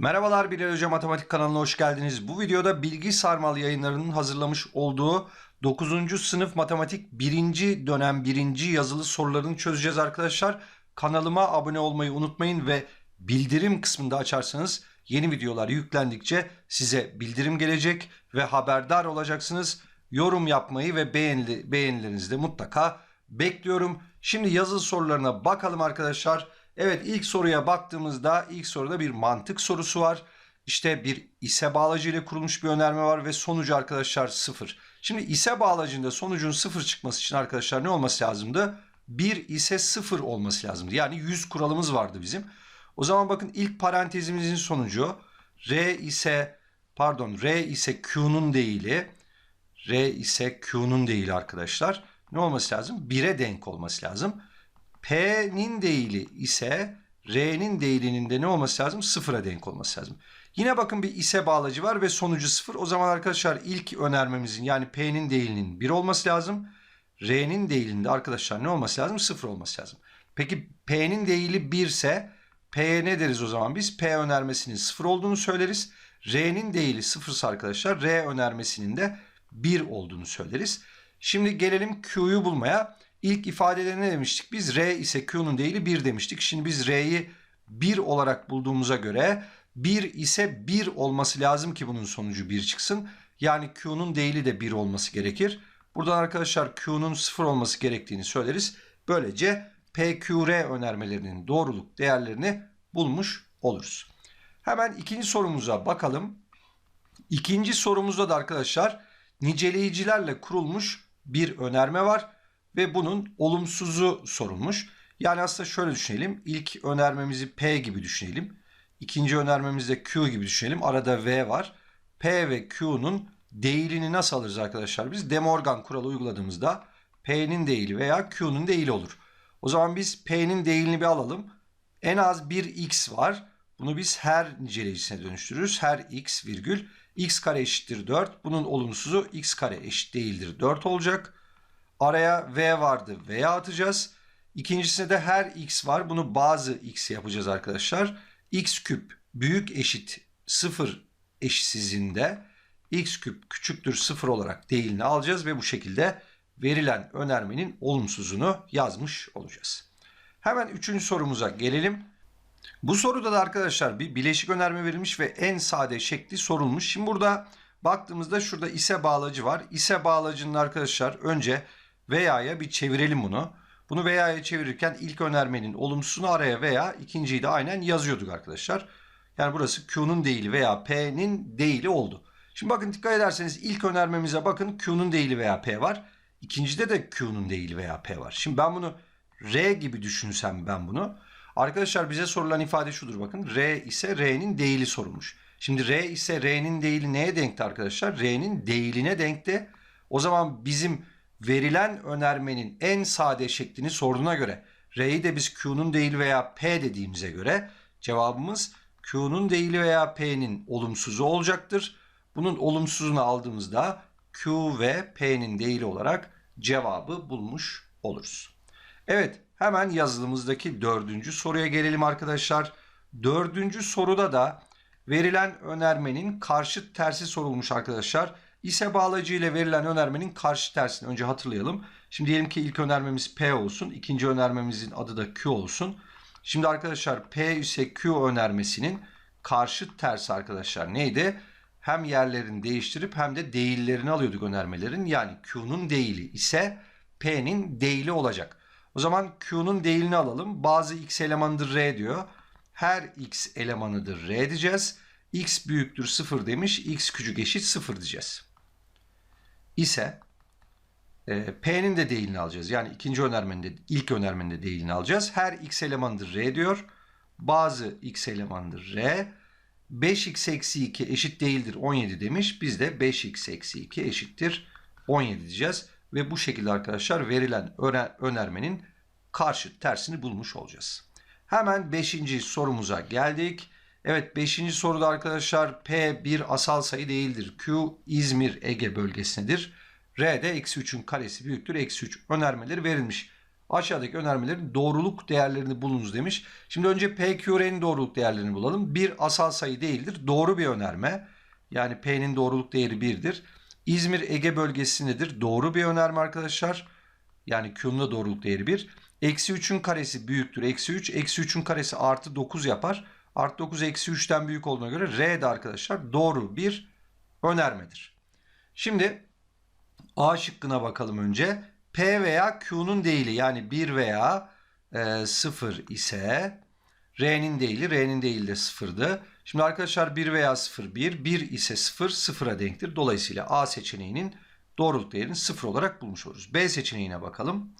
Merhabalar Bilal Hoca Matematik kanalına hoş geldiniz. Bu videoda Bilgi Sarmal yayınlarının hazırlamış olduğu 9. sınıf matematik 1. dönem 1. yazılı sorularını çözeceğiz arkadaşlar. Kanalıma abone olmayı unutmayın ve bildirim kısmında açarsanız yeni videolar yüklendikçe size bildirim gelecek ve haberdar olacaksınız. Yorum yapmayı ve beğenili, beğenilerinizi de mutlaka bekliyorum. Şimdi yazılı sorularına bakalım arkadaşlar. Evet ilk soruya baktığımızda ilk soruda bir mantık sorusu var. İşte bir ise bağlacı ile kurulmuş bir önerme var ve sonucu arkadaşlar sıfır. Şimdi ise bağlacında sonucun sıfır çıkması için arkadaşlar ne olması lazımdı? 1 ise 0 olması lazımdı. Yani 100 kuralımız vardı bizim. O zaman bakın ilk parantezimizin sonucu R ise pardon R ise Q'nun değili R ise Q'nun değili arkadaşlar. Ne olması lazım? 1'e denk olması lazım. P'nin değili ise R'nin değilinin de ne olması lazım? Sıfıra denk olması lazım. Yine bakın bir ise bağlacı var ve sonucu sıfır. O zaman arkadaşlar ilk önermemizin yani P'nin değilinin 1 olması lazım. R'nin değilinde arkadaşlar ne olması lazım? Sıfır olması lazım. Peki P'nin değili 1 ise P'ye ne deriz o zaman biz? P önermesinin sıfır olduğunu söyleriz. R'nin değili sıfırsa arkadaşlar R önermesinin de 1 olduğunu söyleriz. Şimdi gelelim Q'yu bulmaya. İlk ifadede ne demiştik? Biz R ise Q'nun değili 1 demiştik. Şimdi biz R'yi 1 olarak bulduğumuza göre 1 ise 1 olması lazım ki bunun sonucu 1 çıksın. Yani Q'nun değili de 1 olması gerekir. Buradan arkadaşlar Q'nun 0 olması gerektiğini söyleriz. Böylece PQR önermelerinin doğruluk değerlerini bulmuş oluruz. Hemen ikinci sorumuza bakalım. İkinci sorumuzda da arkadaşlar niceleyicilerle kurulmuş bir önerme var ve bunun olumsuzu sorulmuş. Yani aslında şöyle düşünelim. İlk önermemizi P gibi düşünelim. İkinci önermemizde Q gibi düşünelim. Arada V var. P ve Q'nun değilini nasıl alırız arkadaşlar? Biz De Morgan kuralı uyguladığımızda P'nin değili veya Q'nun değili olur. O zaman biz P'nin değilini bir alalım. En az bir X var. Bunu biz her niceleyicisine dönüştürürüz. Her X virgül X kare eşittir 4. Bunun olumsuzu X kare eşit değildir 4 olacak. Araya V vardı. V'ye atacağız. İkincisinde de her X var. Bunu bazı X yapacağız arkadaşlar. X küp büyük eşit 0 eşitsizliğinde X küp küçüktür 0 olarak değilini alacağız ve bu şekilde verilen önermenin olumsuzunu yazmış olacağız. Hemen üçüncü sorumuza gelelim. Bu soruda da arkadaşlar bir bileşik önerme verilmiş ve en sade şekli sorulmuş. Şimdi burada baktığımızda şurada ise bağlacı var. İse bağlacının arkadaşlar önce veya'ya bir çevirelim bunu. Bunu veya'ya çevirirken ilk önermenin olumsuzunu araya veya ikinciyi de aynen yazıyorduk arkadaşlar. Yani burası Q'nun değili veya P'nin değili oldu. Şimdi bakın dikkat ederseniz ilk önermemize bakın Q'nun değili veya P var. İkincide de Q'nun değili veya P var. Şimdi ben bunu R gibi düşünsem ben bunu. Arkadaşlar bize sorulan ifade şudur bakın. R ise R'nin değili sorulmuş. Şimdi R ise R'nin değili neye denkti arkadaşlar? R'nin değiline denkti. O zaman bizim verilen önermenin en sade şeklini sorduğuna göre R'yi de biz Q'nun değili veya P dediğimize göre cevabımız Q'nun değili veya P'nin olumsuzu olacaktır. Bunun olumsuzunu aldığımızda Q ve P'nin değili olarak cevabı bulmuş oluruz. Evet hemen yazılımızdaki dördüncü soruya gelelim arkadaşlar. Dördüncü soruda da verilen önermenin karşıt tersi sorulmuş arkadaşlar. İse bağlacı ile verilen önermenin karşı tersini önce hatırlayalım. Şimdi diyelim ki ilk önermemiz P olsun. ikinci önermemizin adı da Q olsun. Şimdi arkadaşlar P ise Q önermesinin karşıt tersi arkadaşlar neydi? Hem yerlerini değiştirip hem de değillerini alıyorduk önermelerin. Yani Q'nun değili ise P'nin değili olacak. O zaman Q'nun değilini alalım. Bazı x elemanıdır R diyor. Her x elemanıdır R diyeceğiz. x büyüktür 0 demiş. x küçük eşit 0 diyeceğiz. İse e, P'nin de değilini alacağız. Yani ikinci önermenin de ilk önermenin de değilini alacağız. Her x elemanıdır R diyor. Bazı x elemanıdır R. 5x eksi 2 eşit değildir 17 demiş. Biz de 5x eksi 2 eşittir 17 diyeceğiz. Ve bu şekilde arkadaşlar verilen önermenin karşıt tersini bulmuş olacağız. Hemen 5. sorumuza geldik. Evet 5. soruda arkadaşlar P bir asal sayı değildir. Q İzmir Ege bölgesindedir. R de eksi 3'ün karesi büyüktür. Eksi 3 önermeleri verilmiş. Aşağıdaki önermelerin doğruluk değerlerini bulunuz demiş. Şimdi önce PQR'nin doğruluk değerlerini bulalım. Bir asal sayı değildir. Doğru bir önerme. Yani P'nin doğruluk değeri 1'dir. İzmir Ege bölgesi nedir? Doğru bir önerme arkadaşlar. Yani Q'nun da doğruluk değeri 1. Eksi 3'ün karesi büyüktür. Eksi 3. Eksi 3'ün karesi artı 9 yapar. Artı 9 eksi 3'ten büyük olduğuna göre R de arkadaşlar doğru bir önermedir. Şimdi A şıkkına bakalım önce. P veya Q'nun değili yani 1 veya e, 0 ise R'nin değili, R'nin değili de 0'dı. Şimdi arkadaşlar 1 veya 0 1, 1 ise 0 0'a denktir. Dolayısıyla A seçeneğinin doğruluk değerini 0 olarak bulmuş oluruz. B seçeneğine bakalım.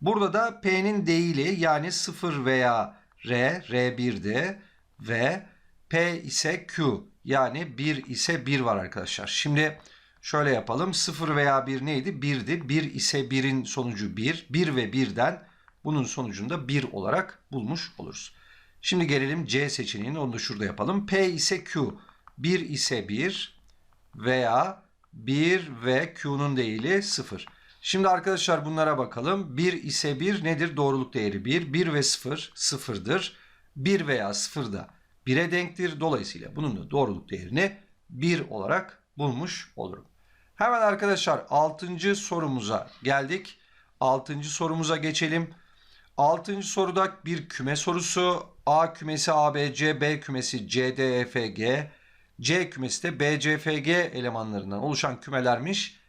Burada da P'nin değili yani 0 veya R, R1'di ve P ise Q yani 1 ise 1 var arkadaşlar. Şimdi şöyle yapalım. 0 veya 1 neydi? 1'di. 1 ise 1'in sonucu 1. 1 ve 1'den bunun sonucunda 1 olarak bulmuş oluruz. Şimdi gelelim C seçeneğini. Onu da şurada yapalım. P ise Q. 1 ise 1 veya 1 ve Q'nun değili 0. Şimdi arkadaşlar bunlara bakalım. 1 ise 1 nedir? Doğruluk değeri 1. 1 ve 0 sıfırdır. 1 veya 0 da 1'e denktir. Dolayısıyla bunun da doğruluk değerini 1 olarak bulmuş olurum. Hemen arkadaşlar 6. sorumuza geldik. 6. sorumuza geçelim. 6. soruda bir küme sorusu. A kümesi ABC, B kümesi CDFG, C kümesi de BCFG elemanlarından oluşan kümelermiş.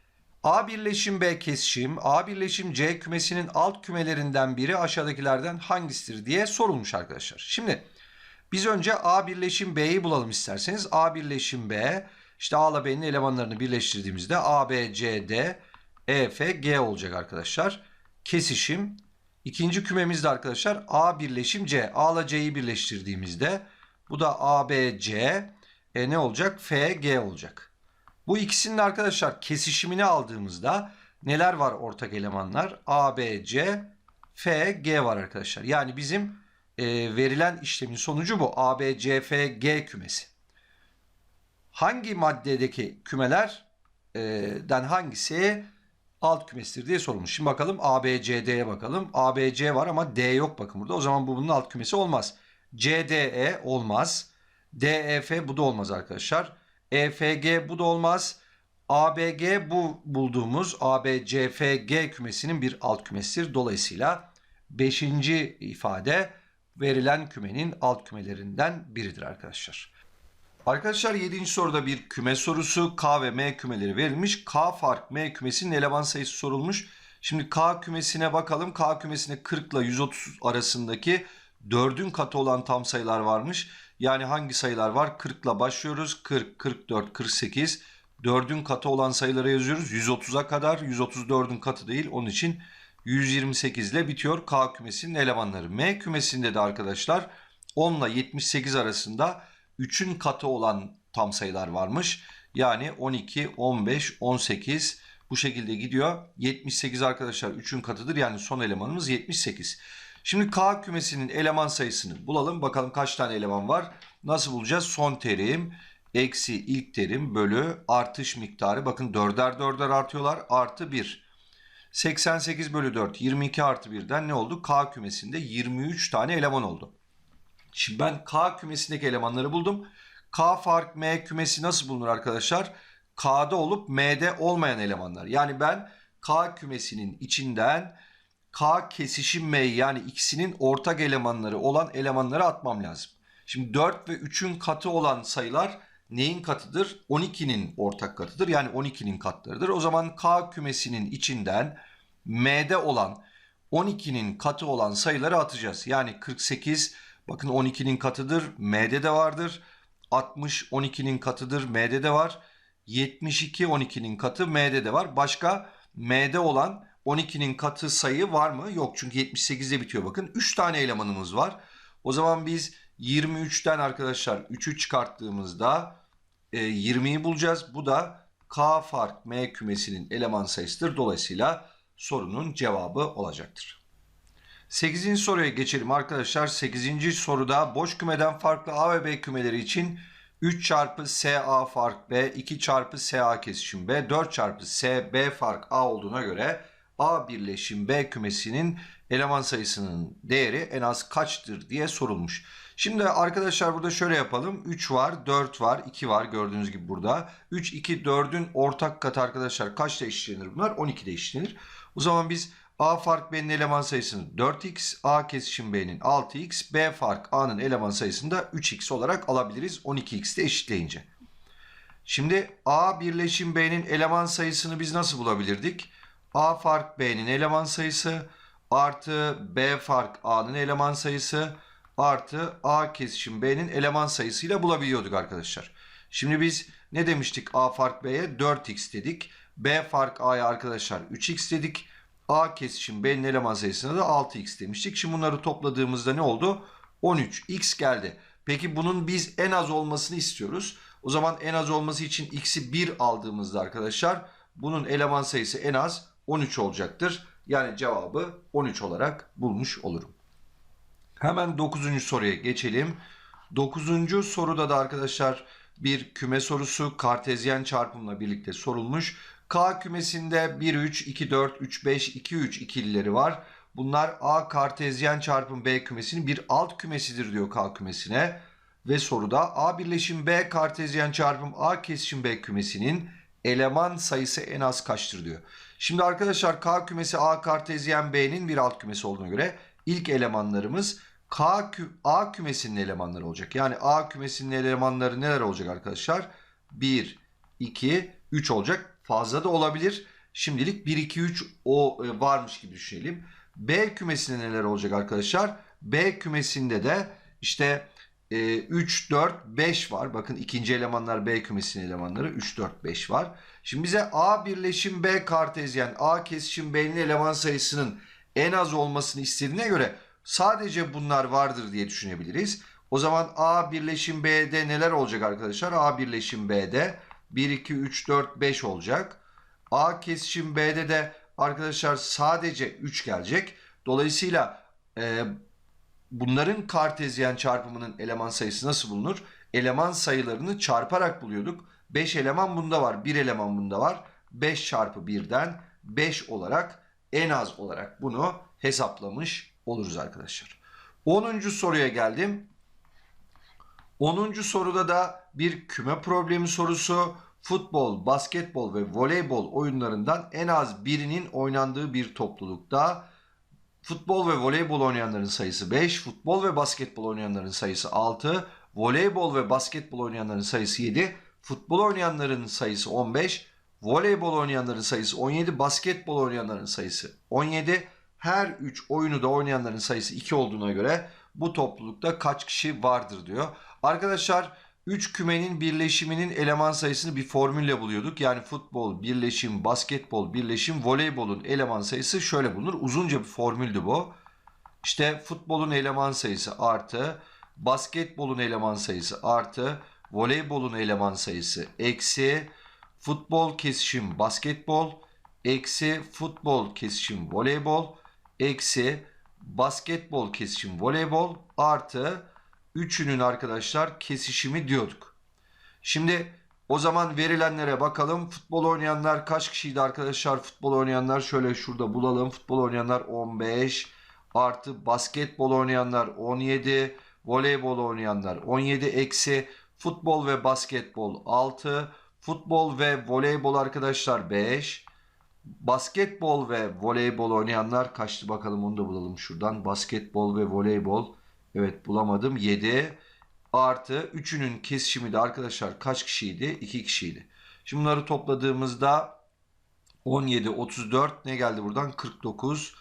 A birleşim B kesişim, A birleşim C kümesinin alt kümelerinden biri aşağıdakilerden hangisidir diye sorulmuş arkadaşlar. Şimdi biz önce A birleşim B'yi bulalım isterseniz. A birleşim B, işte A ile B'nin elemanlarını birleştirdiğimizde A, B, C, D, E, F, G olacak arkadaşlar. Kesişim. İkinci kümemizde arkadaşlar A birleşim C. A ile C'yi birleştirdiğimizde bu da A, B, C. E ne olacak? F, G olacak. Bu ikisinin arkadaşlar kesişimini aldığımızda neler var ortak elemanlar? A, B, C, F, G var arkadaşlar. Yani bizim e, verilen işlemin sonucu bu. A, B, C, F, G kümesi. Hangi maddedeki kümelerden hangisi alt kümesidir diye sorulmuş. Şimdi bakalım A, B, C, D'ye bakalım. A, B, C var ama D yok bakın burada. O zaman bu bunun alt kümesi olmaz. C, D, E olmaz. D, E, F bu da olmaz arkadaşlar. E, F, G bu da olmaz. A, B, G bu bulduğumuz A, B, C, F, G kümesinin bir alt kümesidir. Dolayısıyla 5. ifade verilen kümenin alt kümelerinden biridir arkadaşlar. Arkadaşlar 7. soruda bir küme sorusu. K ve M kümeleri verilmiş. K fark M kümesinin eleman sayısı sorulmuş. Şimdi K kümesine bakalım. K kümesine 40 ile 130 arasındaki 4'ün katı olan tam sayılar varmış. Yani hangi sayılar var? 40 ile başlıyoruz. 40, 44, 48. 4'ün katı olan sayıları yazıyoruz. 130'a kadar. 134'ün katı değil. Onun için 128 ile bitiyor K kümesinin elemanları. M kümesinde de arkadaşlar 10 ile 78 arasında 3'ün katı olan tam sayılar varmış. Yani 12, 15, 18 bu şekilde gidiyor. 78 arkadaşlar 3'ün katıdır. Yani son elemanımız 78. Şimdi K kümesinin eleman sayısını bulalım. Bakalım kaç tane eleman var. Nasıl bulacağız? Son terim eksi ilk terim bölü artış miktarı. Bakın 4'er 4'er artıyorlar. Artı 1. 88 bölü 4 22 artı 1'den ne oldu? K kümesinde 23 tane eleman oldu. Şimdi ben K kümesindeki elemanları buldum. K fark M kümesi nasıl bulunur arkadaşlar? K'da olup M'de olmayan elemanlar. Yani ben K kümesinin içinden K kesişim M yani ikisinin ortak elemanları olan elemanları atmam lazım. Şimdi 4 ve 3'ün katı olan sayılar neyin katıdır? 12'nin ortak katıdır. Yani 12'nin katlarıdır. O zaman K kümesinin içinden M'de olan 12'nin katı olan sayıları atacağız. Yani 48 bakın 12'nin katıdır. M'de de vardır. 60 12'nin katıdır. M'de de var. 72 12'nin katı M'de de var. Başka M'de olan 12'nin katı sayı var mı? Yok çünkü 78'de bitiyor bakın. 3 tane elemanımız var. O zaman biz 23'ten arkadaşlar 3'ü çıkarttığımızda e, 20'yi bulacağız. Bu da K fark M kümesinin eleman sayısıdır. Dolayısıyla sorunun cevabı olacaktır. 8. soruya geçelim arkadaşlar. 8. soruda boş kümeden farklı A ve B kümeleri için 3 çarpı SA fark B, 2 çarpı SA kesişim B, 4 çarpı SB fark A olduğuna göre A birleşim B kümesinin eleman sayısının değeri en az kaçtır diye sorulmuş. Şimdi arkadaşlar burada şöyle yapalım. 3 var, 4 var, 2 var gördüğünüz gibi burada. 3, 2, 4'ün ortak katı arkadaşlar kaçta eşitlenir bunlar? 12'de eşitlenir. O zaman biz A fark B'nin eleman sayısını 4x, A kesişim B'nin 6x, B fark A'nın eleman sayısını da 3x olarak alabiliriz 12x'te eşitleyince. Şimdi A birleşim B'nin eleman sayısını biz nasıl bulabilirdik? A fark B'nin eleman sayısı artı B fark A'nın eleman sayısı artı A kesişim B'nin eleman sayısıyla bulabiliyorduk arkadaşlar. Şimdi biz ne demiştik A fark B'ye? 4x dedik. B fark A'ya arkadaşlar 3x dedik. A kesişim B'nin eleman sayısına da 6x demiştik. Şimdi bunları topladığımızda ne oldu? 13x geldi. Peki bunun biz en az olmasını istiyoruz. O zaman en az olması için x'i 1 aldığımızda arkadaşlar bunun eleman sayısı en az 13 olacaktır. Yani cevabı 13 olarak bulmuş olurum. Hemen 9. soruya geçelim. 9. soruda da arkadaşlar bir küme sorusu kartezyen çarpımla birlikte sorulmuş. K kümesinde 1, 3, 2, 4, 3, 5, 2, 3 ikilileri var. Bunlar A kartezyen çarpım B kümesinin bir alt kümesidir diyor K kümesine. Ve soruda A birleşim B kartezyen çarpım A kesişim B kümesinin eleman sayısı en az kaçtır diyor. Şimdi arkadaşlar K kümesi A kartezyen B'nin bir alt kümesi olduğuna göre ilk elemanlarımız K kü A kümesinin elemanları olacak. Yani A kümesinin elemanları neler olacak arkadaşlar? 1, 2, 3 olacak. Fazla da olabilir. Şimdilik 1, 2, 3 o e, varmış gibi düşünelim. B kümesinde neler olacak arkadaşlar? B kümesinde de işte e, 3, 4, 5 var. Bakın ikinci elemanlar B kümesinin elemanları 3, 4, 5 var. Şimdi bize A birleşim B kartezyen A kesişim B'nin eleman sayısının en az olmasını istediğine göre sadece bunlar vardır diye düşünebiliriz. O zaman A birleşim B'de neler olacak arkadaşlar? A birleşim B'de 1, 2, 3, 4, 5 olacak. A kesişim B'de de arkadaşlar sadece 3 gelecek. Dolayısıyla e, bunların kartezyen çarpımının eleman sayısı nasıl bulunur? Eleman sayılarını çarparak buluyorduk. 5 eleman bunda var, 1 eleman bunda var. 5 çarpı 1'den 5 olarak en az olarak bunu hesaplamış oluruz arkadaşlar. 10. soruya geldim. 10. soruda da bir küme problemi sorusu. Futbol, basketbol ve voleybol oyunlarından en az birinin oynandığı bir toplulukta futbol ve voleybol oynayanların sayısı 5, futbol ve basketbol oynayanların sayısı 6, voleybol ve basketbol oynayanların sayısı 7, futbol oynayanların sayısı 15, voleybol oynayanların sayısı 17, basketbol oynayanların sayısı 17. Her 3 oyunu da oynayanların sayısı 2 olduğuna göre bu toplulukta kaç kişi vardır diyor. Arkadaşlar 3 kümenin birleşiminin eleman sayısını bir formülle buluyorduk. Yani futbol, birleşim, basketbol, birleşim, voleybolun eleman sayısı şöyle bulunur. Uzunca bir formüldü bu. İşte futbolun eleman sayısı artı, basketbolun eleman sayısı artı, voleybolun eleman sayısı eksi, futbol kesişim basketbol, eksi futbol kesişim voleybol, eksi basketbol kesişim voleybol artı üçünün arkadaşlar kesişimi diyorduk. Şimdi o zaman verilenlere bakalım. Futbol oynayanlar kaç kişiydi arkadaşlar? Futbol oynayanlar şöyle şurada bulalım. Futbol oynayanlar 15 artı basketbol oynayanlar 17, voleybol oynayanlar 17 eksi futbol ve basketbol 6, futbol ve voleybol arkadaşlar 5. Basketbol ve voleybol oynayanlar kaçtı bakalım onu da bulalım şuradan. Basketbol ve voleybol Evet bulamadım. 7 artı 3'ünün kesişimi de arkadaşlar kaç kişiydi? 2 kişiydi. Şimdi bunları topladığımızda 17, 34 ne geldi buradan? 49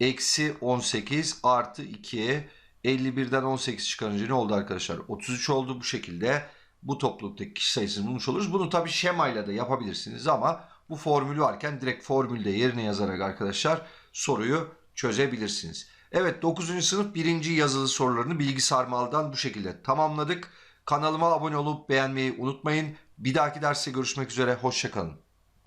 eksi 18 artı 2 51'den 18 çıkarınca ne oldu arkadaşlar? 33 oldu bu şekilde. Bu topluluktaki kişi sayısını bulmuş oluruz. Bunu tabi şemayla da yapabilirsiniz ama bu formülü varken direkt formülde yerine yazarak arkadaşlar soruyu çözebilirsiniz. Evet 9. sınıf 1. yazılı sorularını Bilgi Sarmal'dan bu şekilde tamamladık. Kanalıma abone olup beğenmeyi unutmayın. Bir dahaki derste görüşmek üzere. Hoşçakalın.